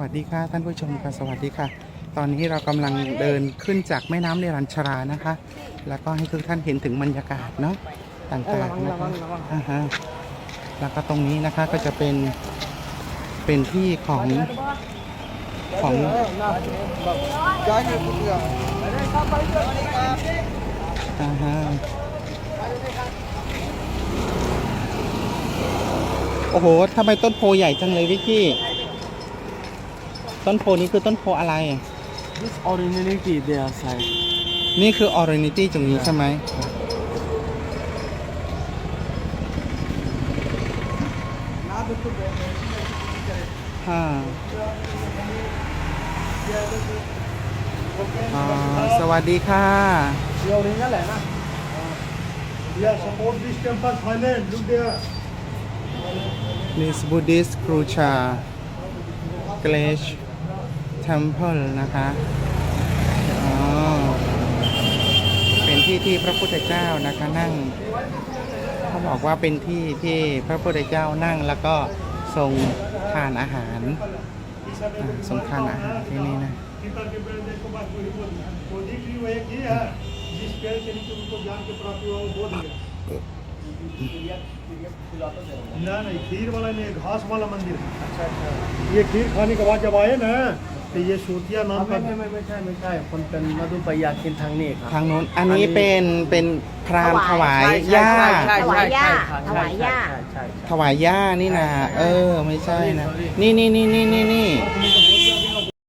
วัสดีค่ะท่านผู้ชมค่ะสวัสดีค่ะ ตอนนี้เรากำลังเดินขึ้นจากแม่น้ำเนรัญชรานะคะ แล้วก็ให้ทุกท่านเห็นถึงบรรยากาศเนาะต่างๆนะคะอ่าฮะแล้วก็ตรงนี้นะคะก็จะเป็นเป็นที่ของของอ่าฮะโอ้โหทำไมต้นโพใหญ่จังเลยวิกกี้ ต้นโพนี้คือต้นโพอะไร This originality their side. นี่คือ o r i g i n i t y ตรงนี้ใช่ไหมฮ่าอ่าสวัสดีค่ะ The original है ना? Yeah, support this temple, Thailand. Look there. This Buddhist Krucha Glaze Temple นะคะอ๋อเป็นที่ที่พระพุทธเจ้านะคะนั่ง เขาบอกว่าเป็นที่ที่พระพุทธเจ้านั่งแล้วก็ทรงทานอาหารอ่าทรงทานอาหารที่นี่นะ गीता के पेड़ देखो बात पूरी बोल तो देख रही वो एक ही है जिस पेड़ के नीचे उनको ज्ञान की प्राप्ति हुआ वो बोध गया ना नहीं खीर वाला नहीं घास वाला मंदिर अच्छा अच्छा ये खीर खाने के बाद जब आए ना ปเยชูเที่ยนนท์ไม่ไม่ไม่ไม่ใช่ไม่ใช่คนเป็นมาดูปยากินทางนี้ครับทางนู้นอันนี้เป็นเป็นพรามถวายย่าถวายย่าถวายย่าถวายย่านี่นะเออไม่ใช่นะ นี่นี่นี่นี่นี่